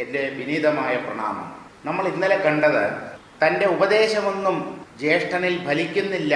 എന്റെ വിനീതമായ പ്രണാമം. നമ്മൾ ഇന്നലെ കണ്ടത് തന്റെ ഉപദേശമൊന്നും ജ്യേഷ്ഠനിൽ ഫലിക്കുന്നില്ല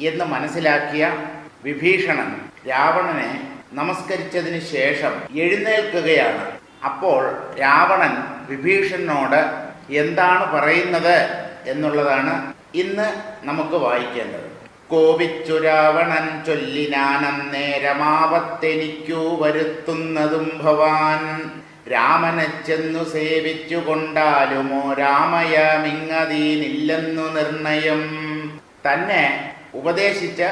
എന്ന് മനസ്സിലാക്കിയ വിഭീഷണൻ രാവണനെ നമസ്കരിച്ചതിന് ശേഷം എഴുന്നേൽക്കുകയാണ്. അപ്പോൾ രാവണൻ വിഭീഷണനോട് എന്താണ് പറയുന്നത് എന്നുള്ളതാണ് ഇന്ന് നമുക്ക് വായിക്കേണ്ടത്. കോപിച്ചു രാവണൻ ചൊല്ലിനാനന്നേരമാവത്തെനിക്കു വരുത്തുന്നതും ഭവാൻ. രാമനെ ചെന്നു സേവിച്ചു കൊണ്ടാലുമോ രാമയമിങ്ങതീനില്ലെന്നു നിർണയം. തന്നെ ഉപദേശിച്ച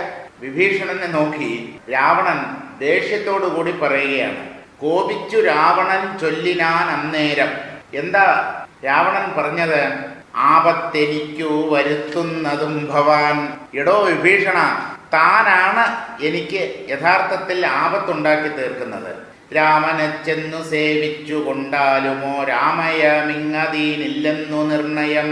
വിഭീഷണനെ നോക്കി രാവണൻ ദേഷ്യത്തോടു കൂടി പറയുകയാണ് കോപിച്ചു രാവണൻ ചൊല്ലിനാൻ അന്നേരം എന്താ രാവണൻ പറഞ്ഞത്? ആപത്തെനിക്കു വരുത്തുന്നതും ഭവാൻ. എടോ വിഭീഷണ താനാണ് എനിക്ക് യഥാർത്ഥത്തിൽ ആപത്തുണ്ടാക്കി തീർക്കുന്നത് രാമനെ ചെന്നു സേവിച്ചു കൊണ്ടാലുമോ രാമയമിങ്ങതീനില്ലെന്നു നിർണയം.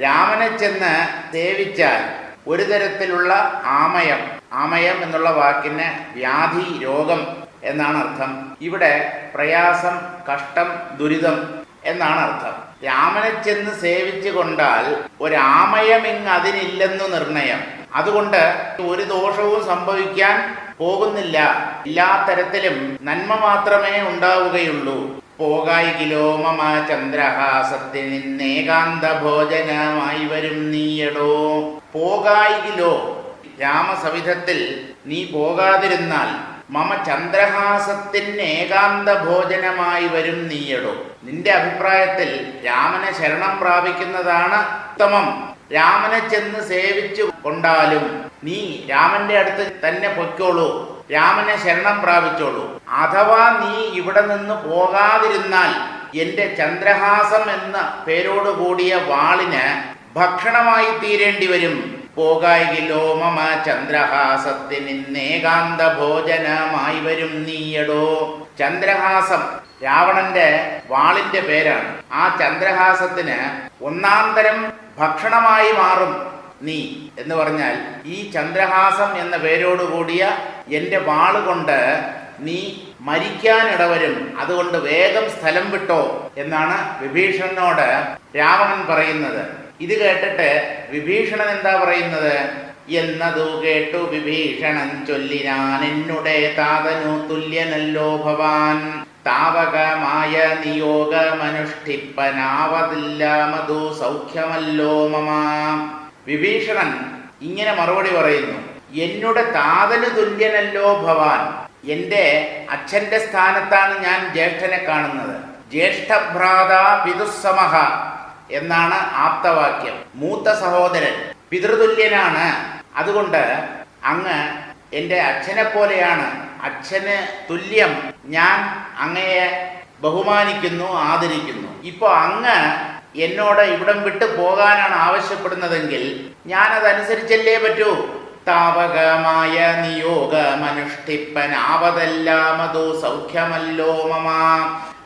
രാമനെ ചെന്ന് സേവിച്ചാൽ ഒരു തരത്തിലുള്ള ആമയം ആമയം എന്നുള്ള വാക്കിന് വ്യാധി രോഗം എന്നാണ് അർത്ഥം. ഇവിടെ പ്രയാസം കഷ്ടം ദുരിതം എന്നാണ് അർത്ഥം. രാമനെ ചെന്ന് സേവിച്ചു കൊണ്ടാൽ ഒരാമയമിങ് അതിനില്ലെന്നു നിർണയം. അതുകൊണ്ട് ഒരു ദോഷവും സംഭവിക്കാൻ പോകുന്നില്ല. എല്ലാ തരത്തിലും നന്മ മാത്രമേ ഉണ്ടാവുകയുള്ളൂ. പോകായികിലോ മമ ചന്ദ്രഹാസത്തിൽ നിന്നേകാന്ത ഭോജനമായി വരും നീയടോ. പോകായികിലോ രാമസവിധത്തിൽ നീ പോകാതിരുന്നാൽ മമ ചന്ദ്രഹാസത്തിന് ഏകാന്ത ഭോജനമായി വരും നീയടോ. നിന്റെ അഭിപ്രായത്തിൽ രാമനെ ശരണം പ്രാപിക്കുന്നതാണ് ഉത്തമം. രാമനെ ചെന്ന് സേവിച്ചു കൊണ്ടാലും നീ രാമന്റെ അടുത്ത് തന്നെ പൊയ്ക്കോളൂ. രാമനെ ശരണം പ്രാപിച്ചോളൂ. അഥവാ നീ ഇവിടെ നിന്ന് പോകാതിരുന്നാൽ എന്റെ ചന്ദ്രഹാസം എന്ന പേരോട് കൂടിയ വാളിന് ഭക്ഷണമായി തീരേണ്ടി വരും. പോകായികിലോ മമ ചന്ദ്രഹാസത്തിന് ഏകാന്ത ഭോജനമായി വരും നീയടോ. ചന്ദ്രഹാസം രാവണന്റെ വാളിന്റെ പേരാണ്. ആ ചന്ദ്രഹാസത്തിന് ഒന്നാന്തരം ഭക്ഷണമായി മാറും നീ എന്ന് പറഞ്ഞാൽ ഈ ചന്ദ്രഹാസം എന്ന പേരോട് കൂടിയ എന്റെ വാൾ കൊണ്ട് നീ മരിക്കാനിടവരും അതുകൊണ്ട് വേഗം സ്ഥലം വിട്ടോ എന്നാണ് വിഭീഷണനോട് രാവണൻ പറയുന്നത്. ഇത് കേട്ടിട്ട് വിഭീഷണൻ എന്താ പറയുന്നത്? എന്നതു കേട്ടു വിഭീഷണൻ ചൊല്ലിനാൻ എന്നുടേ താതനു തുല്യനല്ലോ ഭവാൻ. താവകമായ നിയോഗമനുഷ്ഠിപ്പനാവതില്ലാമതു സൗഖ്യമല്ലോ മമ. വിഭീഷണൻ ഇങ്ങനെ മറുപടി പറയുന്നു എന്നുടെ താതന് തുല്യനല്ലോ ഭവാൻ. എന്റെ അച്ഛന്റെ സ്ഥാനത്താണ് ഞാൻ ജ്യേഷ്ഠനെ കാണുന്നത്. ജ്യേഷ്ഠഭ്രാത പിതുസമഹ എന്നാണ് ആപ്തവാക്യം. മൂത്ത സഹോദരൻ പിതൃതുല്യനാണ്. അതുകൊണ്ട് അങ്ങ് എന്റെ അച്ഛനെ പോലെയാണ് അച്ഛന് തുല്യം ഞാൻ അങ്ങയെ ബഹുമാനിക്കുന്നു ആദരിക്കുന്നു. ഇപ്പൊ അങ്ങ് എന്നോട് ഇവിടം വിട്ടു പോകാനാണ് ആവശ്യപ്പെടുന്നതെങ്കിൽ ഞാനതനുസരിച്ചല്ലേ പറ്റൂ? താപകമായ നിയോഗമനുഷ്ഠിപ്പനാവതെല്ലാമതോ സൗഖ്യമല്ലോ മമ.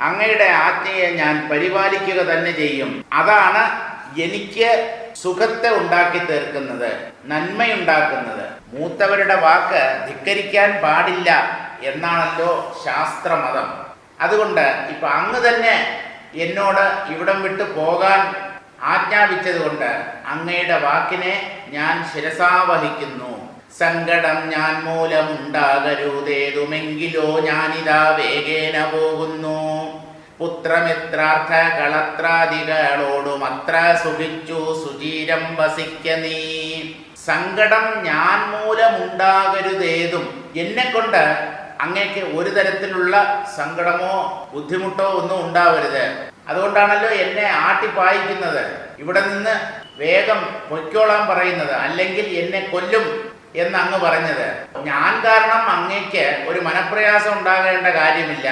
അങ്ങയുടെ ആജ്ഞയെ ഞാൻ പരിപാലിക്കുക തന്നെ ചെയ്യും. അതാണ് എനിക്ക് സുഖത്തെ ഉണ്ടാക്കി തീർക്കുന്നത് നന്മയുണ്ടാക്കുന്നത്. മൂത്തവരുടെ വാക്ക് ധിക്കരിക്കാൻ പാടില്ല. എന്നാണല്ലോ ശാസ്ത്രമതം. അതുകൊണ്ട് ഇപ്പൊ അങ്ങ് തന്നെ എന്നോട് ഇവിടം വിട്ട് പോകാൻ ആജ്ഞാപിച്ചത് കൊണ്ട് അങ്ങയുടെ വാക്കിനെ ഞാൻ ശിരസാവഹിക്കുന്നു. സങ്കടം ഞാൻ മൂലമുണ്ടാകരുതേതുമെങ്കിലോ ഞാനിതാ വേഗേന പോകുന്നു. പുത്രമിത്രാർത്ഥ കളത്രാദികളോടും അത്ര സുഖിച്ചു സുചീരം വസിക്ക നീ. സങ്കടം ഞാൻ മൂലമുണ്ടാകരുതേതും എന്നെ കൊണ്ട് അങ്ങേക്ക് ഒരു തരത്തിലുള്ള സങ്കടമോ ബുദ്ധിമുട്ടോ ഒന്നും ഉണ്ടാവരുത്. അതുകൊണ്ടാണല്ലോ എന്നെ ആട്ടിപ്പായിക്കുന്നത് ഇവിടെ നിന്ന് വേഗം പൊയ്ക്കോളാൻ പറയുന്നത്. അല്ലെങ്കിൽ എന്നെ കൊല്ലും എന്ന് അങ്ങ് പറഞ്ഞത്. ഞാൻ കാരണം അങ്ങേക്ക് ഒരു മനപ്രയാസം ഉണ്ടാകേണ്ട കാര്യമില്ല.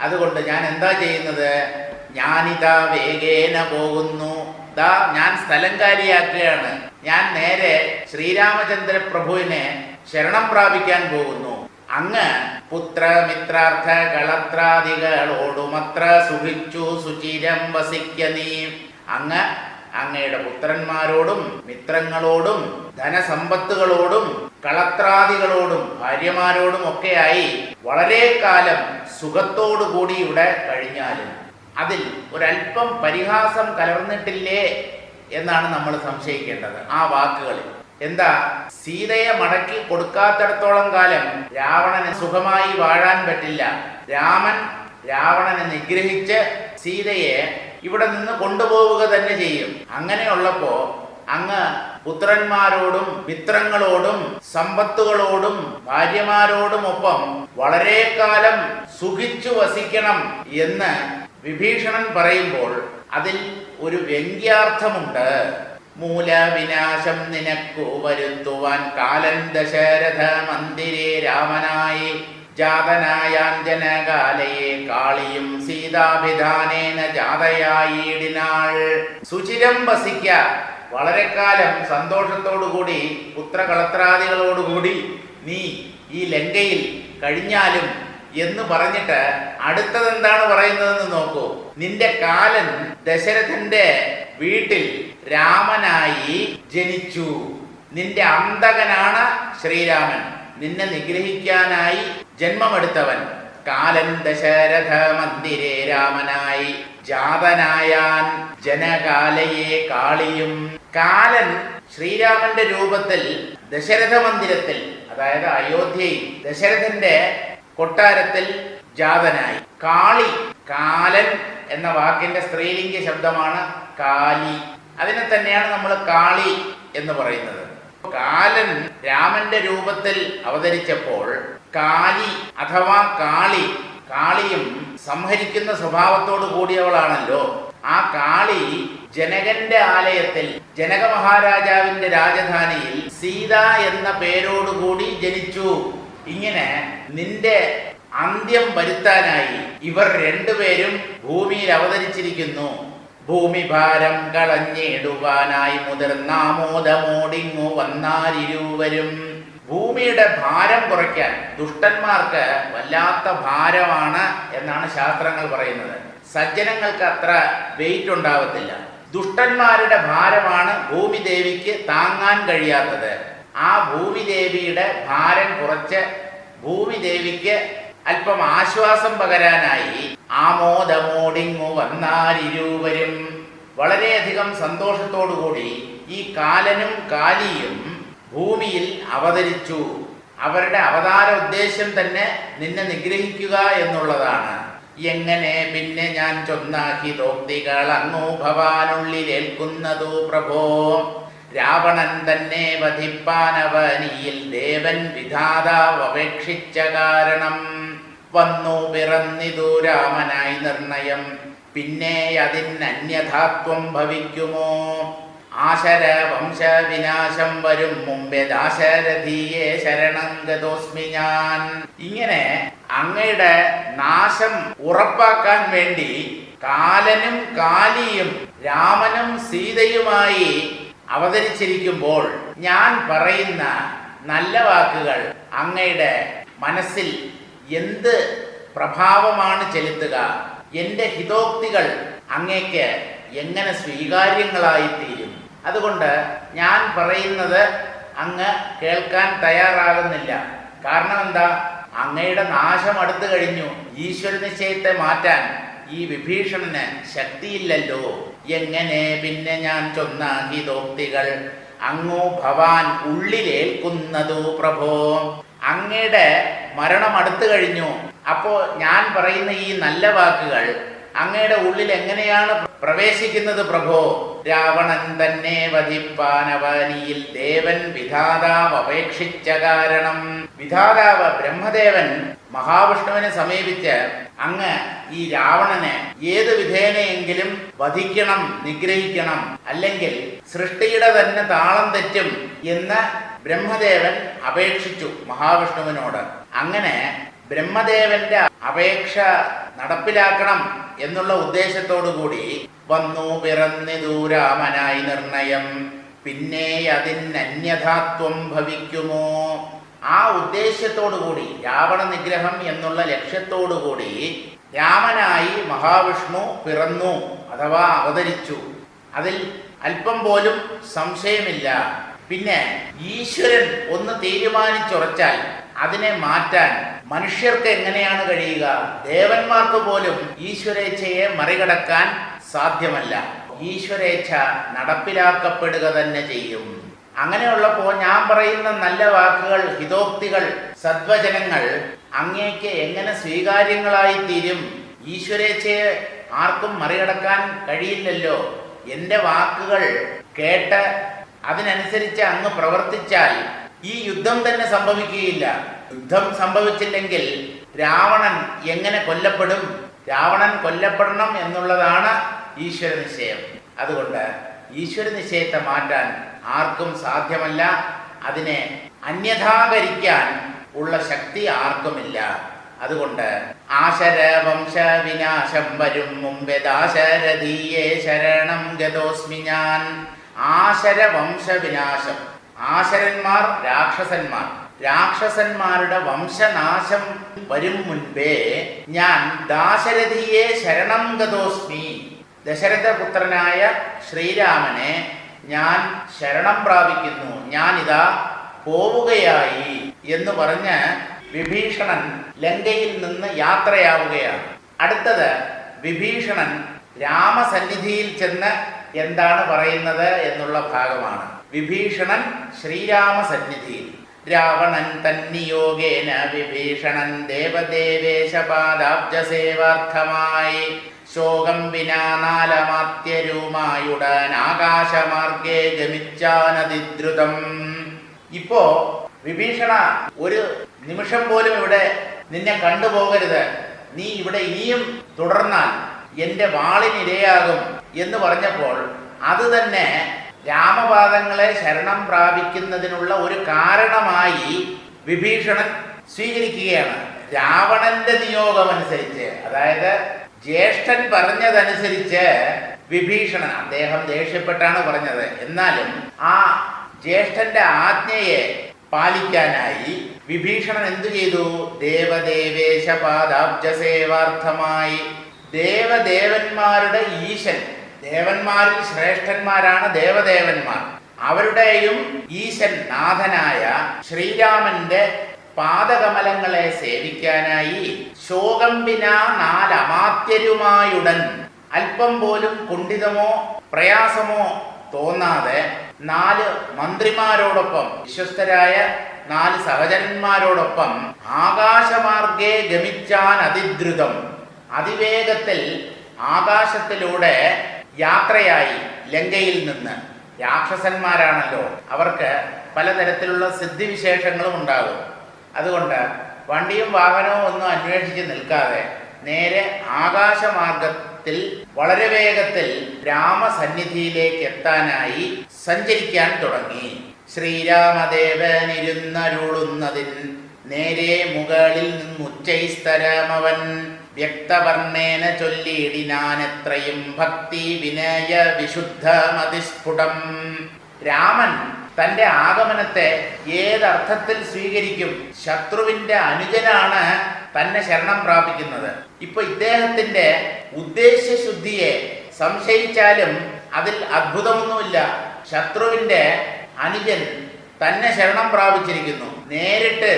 അതുകൊണ്ട് ഞാൻ എന്താ ചെയ്യുന്നത്? ഞാനിതാ വേഗേന പോകുന്നു. ദാ ഞാൻ സ്ഥലം കാലിയാക്കുകയാണ്. ഞാൻ നേരെ ശ്രീരാമചന്ദ്ര പ്രഭുവിനെ ശരണം പ്രാപിക്കാൻ പോകുന്നു. അങ്ങ് പുത്രമിത്രാർത്ഥ കളത്രാദികളോടുമത്ര സുഖിച്ചു സുചിരം വസിക്ക നീ. അങ്ങ് അങ്ങയുടെ പുത്രന്മാരോടും മിത്രങ്ങളോടും ധനസമ്പത്തുകളോടും കളത്രാദികളോടും ഭാര്യമാരോടും ഒക്കെയായി വളരെ കാലം സുഖത്തോടു കൂടി ഇവിടെ കഴിഞ്ഞാലും അതിൽ ഒരല്പം പരിഹാസം കലർന്നിട്ടില്ലേ എന്നാണ് നമ്മൾ സംശയിക്കേണ്ടത് ആ വാക്കുകളിൽ. എന്താ? സീതയെ മടക്കി കൊടുക്കാത്തിടത്തോളം കാലം രാവണന് സുഖമായി വാഴാൻ പറ്റില്ല. രാമൻ രാവണനെ നിഗ്രഹിച്ച് സീതയെ ഇവിടെ നിന്ന് കൊണ്ടുപോവുക തന്നെ ചെയ്യും. അങ്ങനെയുള്ളപ്പോ അങ്ങ് പുത്രന്മാരോടും മിത്രങ്ങളോടും സമ്പത്തുകളോടും ഭാര്യമാരോടും ഒപ്പം വളരെ കാലം സുഖിച്ചു വസിക്കണം എന്ന് വിഭീഷണൻ പറയുമ്പോൾ അതിൽ ഒരു വ്യംഗ്യാർത്ഥമുണ്ട്. മൂലവിനാശം നിനക്കു വരുത്തുവാൻ കാലൻ ദശരഥ മന്ദിരേ രാമനായി ജാതനായാഞ്ജനകാലയെ കാളിയും സീതാഭിധാനേന ജാതയായിടിനാൾ. സുചിരം വസിക്ക. വളരെ കാലം സന്തോഷത്തോടുകൂടി പുത്രകളത്രാദികളോടുകൂടി നീ ഈ ലങ്കയിൽ കഴിഞ്ഞാലും എന്ന് പറഞ്ഞിട്ട് അടുത്തത് എന്താണ് പറയുന്നതെന്ന് നോക്കൂ. നിന്റെ കാലൻ ദശരഥന്റെ വീട്ടിൽ രാമനായി ജനിച്ചു. നിന്റെ അന്തകനാണ് ശ്രീരാമൻ. നിന്നെ നിഗ്രഹിക്കാനായി ജന്മമെടുത്തവൻ. കാലൻ ദശരഥ മന്ദിരേ രാമനായി ജാതനായാൻ ജനകാലയെ കാളിയും. കാലൻ ശ്രീരാമന്റെ രൂപത്തിൽ ദശരഥ മന്ദിരത്തിൽ അതായത് അയോധ്യയിൽ ദശരഥന്റെ കൊട്ടാരത്തിൽ ജാതനായി. കാളി കാലൻ എന്ന വാക്കിന്റെ സ്ത്രീലിംഗ ശബ്ദമാണ് കാലി. അതിനെ തന്നെയാണ് നമ്മൾ കാളി എന്ന് പറയുന്നത്. കാലൻ രാമന്റെ രൂപത്തിൽ അവതരിച്ചപ്പോൾ കാലി അഥവാ കാളി കാളിയും സംഹരിക്കുന്ന സ്വഭാവത്തോട് കൂടിയവളാണല്ലോ. ആ കാളി ജനകന്റെ ആലയത്തിൽ ജനക മഹാരാജാവിന്റെ രാജധാനിയിൽ സീത എന്ന പേരോടുകൂടി ജനിച്ചു. ഇങ്ങനെ നിന്റെ അന്ത്യം വരുത്താനായി ഇവർ രണ്ടുപേരും ഭൂമിയിൽ അവതരിച്ചിരിക്കുന്നു. ഭൂമിഭാരം കളഞ്ഞിടുവാനായി മുതിർന്നാമോദമോടിങ്ങു വന്നാലിരുവരും. ഭൂമിയുടെ ഭാരം കുറയ്ക്കാൻ ദുഷ്ടന്മാർക്ക് വല്ലാത്ത ഭാരമാണ് എന്നാണ് ശാസ്ത്രങ്ങൾ പറയുന്നത്. സജ്ജനങ്ങൾക്ക് അത്ര വെയിറ്റ് ഉണ്ടാവത്തില്ല. ദുഷ്ടന്മാരുടെ ഭാരമാണ് ഭൂമിദേവിക്ക് താങ്ങാൻ കഴിയാത്തത്. ആ ഭൂമിദേവിയുടെ ഭാരം കുറച്ച് ഭൂമിദേവിക്ക് അല്പം ആശ്വാസം പകരാനായി ആമോദമോടിങ്ങു വന്നാലിരുവരും വളരെയധികം സന്തോഷത്തോടുകൂടി ഈ കാലനും കാലിയും ഭൂമിയിൽ അവതരിച്ചു. അവരുടെ അവതാര ഉദ്ദേശ്യം തന്നെ നിന്നെ നിഗ്രഹിക്കുക എന്നുള്ളതാണ്. എങ്ങനെ പിന്നെ ഞാൻ ചൊന്നാക്കി തോക്തികൾ അങ്ങു ഭവാനുള്ളിലേൽക്കുന്നതു പ്രഭോ? രാവണൻ തന്നെ വധിപ്പാനവനിയിൽ ദേവൻ വിധാതാവ് അപേക്ഷിച്ച കാരണം. വന്നു പിറന്നിതു രാമനായി നിർണയം. പിന്നെ അതിൻ അന്യഥാത്വം ഭവിക്കുമോ? ആശര വംശവിനാശം വരും മുമ്പേ ദാശരഥിയെ ശരണം ഗതോസ്മി ഞാൻ. ഇങ്ങനെ അങ്ങയുടെ നാശം ഉറപ്പാക്കാൻ വേണ്ടി കാലനും കാലിയും രാമനും സീതയുമായി അവതരിച്ചിരിക്കുമ്പോൾ ഞാൻ പറയുന്ന നല്ല വാക്കുകൾ അങ്ങയുടെ മനസ്സിൽ എന്ത് പ്രഭാവമാണ് ചെലുത്തുക? എന്റെ ഹിതോക്തികൾ അങ്ങേക്ക് എങ്ങനെ സ്വീകാര്യങ്ങളായിത്തീരും? അതുകൊണ്ട് ഞാൻ പറയുന്നത് അങ്ങ് കേൾക്കാൻ തയ്യാറാകുന്നില്ല. കാരണം എന്താ അങ്ങയുടെ നാശം അടുത്തു കഴിഞ്ഞു. ഈശ്വര നിശ്ചയത്തെ മാറ്റാൻ ഈ വിഭീഷണന് ശക്തിയില്ലല്ലോ. എങ്ങനെ പിന്നെ ഞാൻ ചൊന്ന ഹിതോക്തികൾ? അങ്ങോ ഭവാൻ ഉള്ളിലേൽക്കുന്നതു പ്രഭോ. അങ്ങയുടെ മരണം അടുത്തു കഴിഞ്ഞു. അപ്പോൾ ഞാൻ പറയുന്ന ഈ നല്ല വാക്കുകൾ അങ്ങയുടെ ഉള്ളിൽ എങ്ങനെയാണ് പ്രവേശിക്കുന്നത് പ്രഭോ? രാവണൻ തന്നെ വധിപ്പാനവാനിയിൽ ദേവൻ വിധാതാവ് അപേക്ഷിച്ച കാരണം. വിധാതാവ് ബ്രഹ്മദേവൻ മഹാവിഷ്ണുവിനെ സമീപിച്ച് അങ്ങ് ഈ രാവണനെ ഏത് വിധേനയെങ്കിലും വധിക്കണം നിഗ്രഹിക്കണം അല്ലെങ്കിൽ സൃഷ്ടിയുടെ തന്നെ താളം തെറ്റും എന്ന് ബ്രഹ്മദേവൻ അപേക്ഷിച്ചു മഹാവിഷ്ണുവിനോട്. അങ്ങനെ ബ്രഹ്മദേവന്റെ അപേക്ഷ നടപ്പിലാക്കണം എന്നുള്ള ഉദ്ദേശത്തോടു കൂടി വന്നു പിറന്നിതു ദൂരാമനായി നിർണയം. പിന്നെ അതിനന്യഥാത്വം ഭവിക്കുമോ? ആ കൂടി രാവണ നിഗ്രഹം എന്നുള്ള ലക്ഷ്യത്തോടു കൂടി രാമനായി മഹാവിഷ്ണു പിറന്നു അഥവാ അവതരിച്ചു. അതിൽ അല്പം പോലും സംശയമില്ല. പിന്നെ ഈശ്വരൻ ഒന്ന് തീരുമാനിച്ചുറച്ചാൽ അതിനെ മാറ്റാൻ മനുഷ്യർക്ക് എങ്ങനെയാണ് കഴിയുക? ദേവന്മാർക്ക് പോലും ഈശ്വരേച്ഛയെ മറികടക്കാൻ സാധ്യമല്ല. ഈശ്വരേച്ഛ നടപ്പിലാക്കപ്പെടുക തന്നെ ചെയ്യും. അങ്ങനെയുള്ളപ്പോൾ ഞാൻ പറയുന്ന നല്ല വാക്കുകൾ ഹിതോക്തികൾ സദ്വചനങ്ങൾ അങ്ങേക്ക് എങ്ങനെ സ്വീകാര്യങ്ങളായി തീരും? ഈശ്വരേച്ഛയെ ആർക്കും മറികടക്കാൻ കഴിയില്ലല്ലോ. എന്റെ വാക്കുകൾ കേട്ട് അതിനനുസരിച്ച് അങ്ങ് പ്രവർത്തിച്ചാൽ ഈ യുദ്ധം തന്നെ സംഭവിക്കുകയില്ല. യുദ്ധം സംഭവിച്ചില്ലെങ്കിൽ രാവണൻ എങ്ങനെ കൊല്ലപ്പെടും? രാവണൻ കൊല്ലപ്പെടണം എന്നുള്ളതാണ് ഈശ്വര നിശ്ചയം. അതുകൊണ്ട് ഈശ്വര നിശ്ചയത്തെ മാറ്റാൻ ആർക്കും സാധ്യമല്ല. അതിനെ അന്യഥാകരിക്കാൻ ഉള്ള ശക്തി ആർക്കുമില്ല. അതുകൊണ്ട് ആശര വംശ വിനാശം വരും മുമ്പേ ദാശരഥീയേ ശരണം ഗതോസ്മി ഞാൻ. ആശര വംശ വിനാശം ആശരന്മാർ രാക്ഷസന്മാർ. രാക്ഷസന്മാരുടെ വംശനാശം വരും മുൻപേ ഞാൻ ദാശരഥിയെ ശരണം ഗതോസ്മി. ദശരഥപുത്രനായ ശ്രീരാമനെ ഞാൻ ശരണം പ്രാപിക്കുന്നു. ഞാനിതാ പോവുകയായി എന്ന് പറഞ്ഞ് വിഭീഷണൻ ലങ്കയിൽ നിന്ന് യാത്രയാവുകയാണ്. അടുത്തത് വിഭീഷണൻ രാമസന്നിധിയിൽ ചെന്ന് എന്താണ് പറയുന്നത് എന്നുള്ള ഭാഗമാണ്. വിഭീഷണൻ ശ്രീരാമസന്നിധിയിൽ രാവണൻ തന്നിയോഗേന വിഭീഷണൻ ദേവദേവേശപാദാബ്ജസേവാർത്ഥമായി ശോകം വിനാ നാലമാത്യരൂമായുടൻ ആകാശമാർഗേ ഗമിച്ചാനതിദ്രുതം ഇപ്പോ വിഭീഷണ ഒരു നിമിഷം പോലും ഇവിടെ നിന്നെ കണ്ടുപോകരുത്. നീ ഇവിടെ ഇനിയും തുടർന്നാൽ എന്റെ വാളിനിരയാകും എന്ന് പറഞ്ഞപ്പോൾ അത് തന്നെ രാമപാദങ്ങളെ ശരണം പ്രാപിക്കുന്നതിനുള്ള ഒരു കാരണമായി വിഭീഷണൻ സ്വീകരിക്കുകയാണ്. രാവണന്റെ നിയോഗമനുസരിച്ച് അതായത് ജ്യേഷ്ഠൻ പറഞ്ഞതനുസരിച്ച് വിഭീഷണൻ അദ്ദേഹം ദേഷ്യപ്പെട്ടാണ് പറഞ്ഞത്. എന്നാലും ആ ജ്യേഷ്ഠന്റെ ആജ്ഞയെ പാലിക്കാനായി വിഭീഷണൻ എന്തു ചെയ്തു? ദേവദേവേശപാദാബ്ജസേവാർത്ഥമായി പാദാബ്ജസേവാർത്ഥമായി ദേവദേവന്മാരുടെ ഈശൻ ദേവന്മാരിൽ ശ്രേഷ്ഠന്മാരാണ് ദേവദേവന്മാർ. അവരുടെയും ഈശൻ നാഥനായ ശ്രീരാമന്റെ പാദകമലങ്ങളെ സേവിക്കാനായി ശോകംബിന നാലമാത്യരുമായുടൻ അല്പം പോലും കുണ്ഠിതമോ പ്രയാസമോ തോന്നാതെ നാല് മന്ത്രിമാരോടൊപ്പം വിശ്വസ്തരായ നാല് സഹചരന്മാരോടൊപ്പം ആകാശമാർഗേ ഗമിച്ചാൻ അതിദ്രുതം അതിവേഗത്തിൽ ആകാശത്തിലൂടെ യാത്രയായി ലങ്കയിൽ നിന്ന്. രാക്ഷസന്മാരാണല്ലോ. അവർക്ക് പലതരത്തിലുള്ള സിദ്ധിവിശേഷങ്ങളും ഉണ്ടാകും. അതുകൊണ്ട് വണ്ടിയും വാഹനവും ഒന്നും അന്വേഷിച്ച് നിൽക്കാതെ നേരെ ആകാശമാർഗത്തിൽ വളരെ വേഗത്തിൽ രാമസന്നിധിയിലേക്ക് എത്താനായി സഞ്ചരിക്കാൻ തുടങ്ങി. ശ്രീരാമദേവനിരുന്നരുളുന്നതിൻ നേരെ മുകളിൽ നിന്നുച്ചൈസ്തരമവൻ വ്യക്തവർണേന ചൊല്ലിയിടിനാനെത്രയും ഭക്തി വിനയ വിശുദ്ധ മതിസ്ഫുടം. രാമൻ തന്റെ ആഗമനത്തെ ഏതർത്ഥത്തിൽ സ്വീകരിക്കും? ശത്രുവിന്റെ അനുജനാണ് തന്നെ ശരണം പ്രാപിക്കുന്നത്. ഇപ്പൊ ഇദ്ദേഹത്തിന്റെ ഉദ്ദേശ്യശുദ്ധിയെ സംശയിച്ചാലും അതിൽ അത്ഭുതമൊന്നുമില്ല. ശത്രുവിന്റെ അനുജൻ തന്നെ ശരണം പ്രാപിച്ചിരിക്കുന്നു. നേരിട്ട്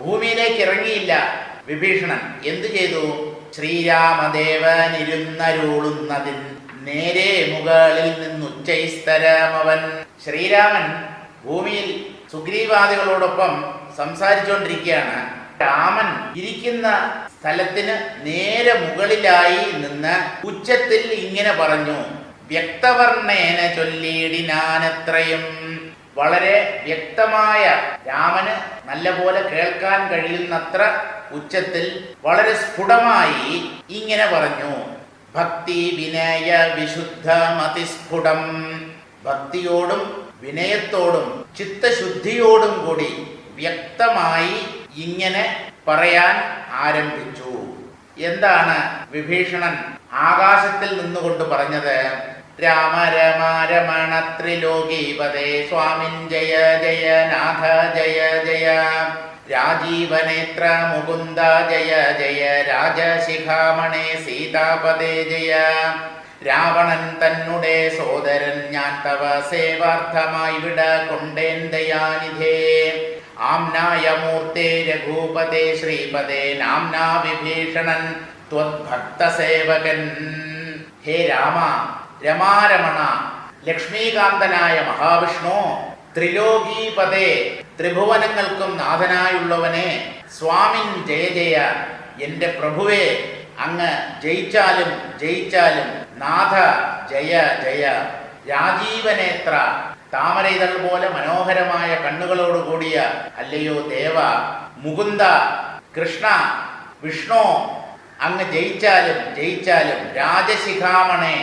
ഭൂമിയിലേക്ക് ഇറങ്ങിയില്ല വിഭീഷണൻ. എന്തു ചെയ്തു? ശ്രീരാമദേവനിരുന്നരുളുന്നതിൻ നേരെ മുകളിൽ നിന്നുച്ചൈസ്തരമവൻ. ശ്രീരാമൻ ഭൂമിയിൽ സുഗ്രീവാദികളോടൊപ്പം സംസാരിച്ചുകൊണ്ടിരിക്കുകയാണ് രാമൻ ഇരിക്കുന്ന സ്ഥലത്തിന് നേരെ മുകളിലായി നിന്ന് ഉച്ചത്തിൽ ഇങ്ങനെ പറഞ്ഞു വ്യക്തവർണേന ചൊല്ലിയിടിനാനത്രയും വളരെ വ്യക്തമായ രാമന് നല്ലപോലെ കേൾക്കാൻ കഴിയുന്നത്ര ഉച്ചത്തിൽ വളരെ സ്ഫുടമായി ഇങ്ങനെ പറഞ്ഞു. ഭക്തി വിനയ വിശുദ്ധ മതിസ്ഫുടം. ഭക്തിയോടും വിനയത്തോടും ചിത്തശുദ്ധിയോടും കൂടി വ്യക്തമായി ഇങ്ങനെ പറയാൻ ആരംഭിച്ചു. എന്താണ് വിഭീഷണൻ ആകാശത്തിൽ നിന്നുകൊണ്ട് പറഞ്ഞത്? രാമ രമ രമണ ത്രിലോകീപതേ സ്വാമിൻ ജയ ജയ നാഥ ജയ ജയ. രാജീവനേത്ര മുകുന്ദ ജയ ജയ. രാജശിഖാമണേ സീതാപദേ ജയ. രാവണൻ തന്നുടെ സോദരൻ ഞാൻ തവ സേവാർത്ഥമായി വിട കൊണ്ടേൻ ദയാനിധേ. ആംനായ മൂർത്തേ രഘൂപതേ ശ്രീപദേ നാംനാ വിഭീഷണൻ ത്വദ്ഭക്തസേവകൻ. ഹേ രാമ രമാരമണ ലക്ഷ്മീകാന്തനായ മഹാവിഷ്ണു ത്രിലോകീപതേ ത്രിഭുവനങ്ങൾക്കും നാഥനായുള്ളവനെ സ്വാമിൻ ജയ ജയ എന്റെ പ്രഭുവേ അങ്ങ് ജയിച്ചാലും ജയിച്ചാലും നാഥ ജയ ജയ. രാജീവനേത്ര താമരയിതൾ പോലെ മനോഹരമായ കണ്ണുകളോട് കൂടിയ അല്ലയോ ദേവ മുകുന്ദ കൃഷ്ണ വിഷ്ണു അങ്ങ് ജയിച്ചാലും ജയിച്ചാലും രാജശിഖാമണേ.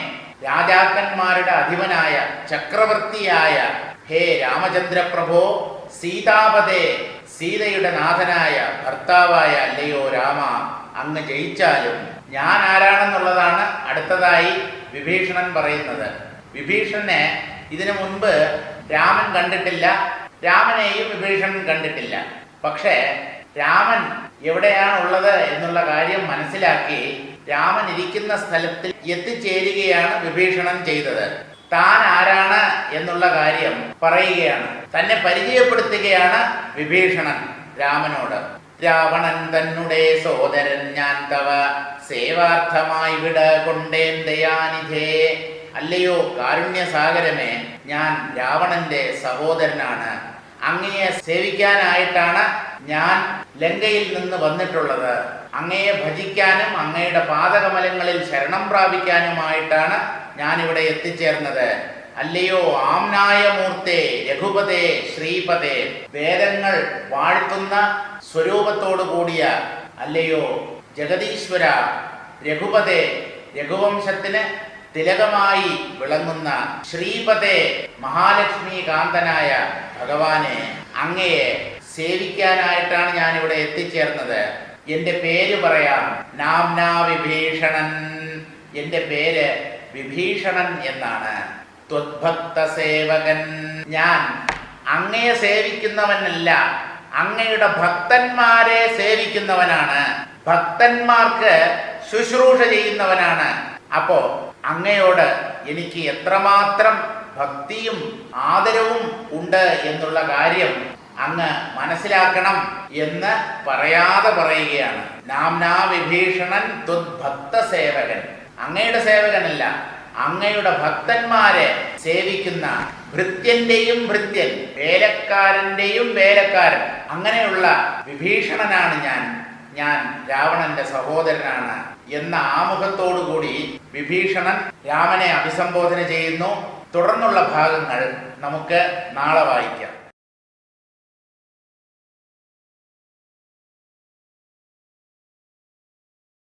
രാജാക്കന്മാരുടെ അധിപനായ ചക്രവർത്തിയായ ഹേ രാമചന്ദ്ര പ്രഭോ സീതാപതേ സീതയുടെ നാഥനായ ഭർത്താവായ അല്ലയോ രാമ അങ്ങ് ജയിച്ചാലും ഞാൻ ആരാണെന്നുള്ളതാണ് അടുത്തതായി വിഭീഷണൻ പറയുന്നത്. വിഭീഷണനെ ഇതിനു മുൻപ് രാമൻ കണ്ടിട്ടില്ല രാമനെയും വിഭീഷണൻ കണ്ടിട്ടില്ല. പക്ഷേ രാമൻ എവിടെയാണുള്ളത് എന്നുള്ള കാര്യം മനസ്സിലാക്കി രാമൻ ഇരിക്കുന്ന സ്ഥലത്തിൽ എത്തിച്ചേരുകയാണ് വിഭീഷണൻ ചെയ്തത്. താൻ ആരാണ് എന്നുള്ള കാര്യം പറയുകയാണ്. തന്നെ പരിചയപ്പെടുത്തുകയാണ് വിഭീഷണൻ രാമനോട്. രാവണൻ തന്നുടെ സോദരൻ ഞാൻ തവ സേവാർത്ഥമായി വിട കൊണ്ടേൻ ദയാനിധേ. അല്ലയോ കാരുണ്യസാഗരമേ ഞാൻ രാവണന്റെ സഹോദരനാണ്. അങ്ങയെ സേവിക്കാനായിട്ടാണ് ഞാൻ ലങ്കയിൽ നിന്ന് വന്നിട്ടുള്ളത്. അങ്ങയെ ഭജിക്കാനും അങ്ങയുടെ പാദകമലങ്ങളിൽ ശരണം പ്രാപിക്കാനുമായിട്ടാണ് ഞാൻ ഇവിടെ എത്തിച്ചേർന്നത്. അല്ലയോ ആംനായ മൂർത്തേ രഘുപതേ ശ്രീപതേ വേദങ്ങൾ വാഴ്ത്തുന്ന സ്വരൂപത്തോടു കൂടിയ അല്ലയോ ജഗതീശ്വര രഘുപതേ രഘുവംശത്തിന് തിലകമായി വിളങ്ങുന്ന ശ്രീപദേ മഹാലക്ഷ്മി കാന്തനായ ഭഗവാനെ അങ്ങയെ സേവിക്കാനായിട്ടാണ് ഞാൻ ഇവിടെ എത്തിച്ചേർന്നത്. എന്റെ പേര് പറയാം നാംനാ വിഭീഷണൻ. എന്റെ പേര് വിഭീഷണൻ എന്നാണ്. സേവകൻ. ഞാൻ അങ്ങയെ സേവിക്കുന്നവനല്ല അങ്ങയുടെ ഭക്തന്മാരെ സേവിക്കുന്നവനാണ്. ഭക്തന്മാർക്ക് ശുശ്രൂഷ ചെയ്യുന്നവനാണ്. അപ്പോ അങ്ങയോട് എനിക്ക് എത്രമാത്രം ഭക്തിയും ആദരവും ഉണ്ട് എന്നുള്ള കാര്യം അങ്ങ് മനസ്സിലാക്കണം എന്ന് പറയാതെ പറയുകയാണ്. നാംനാ വിഭീഷണൻ ദുദ്ഭക്ത സേവകൻ. അങ്ങയുടെ സേവകനല്ല അങ്ങയുടെ ഭക്തന്മാരെ സേവിക്കുന്ന ഭൃത്യന്റെയും ഭൃത്യൻ വേലക്കാരന്റെയും വേലക്കാരൻ. അങ്ങനെയുള്ള വിഭീഷണനാണ് ഞാൻ. ഞാൻ രാവണന്റെ സഹോദരനാണ് എന്ന ആമുഖത്തോടു കൂടി വിഭീഷണൻ രാമനെ അഭിസംബോധന ചെയ്യുന്നു. തുടർന്നുള്ള ഭാഗങ്ങൾ നമുക്ക് നാളെ വായിക്കാം.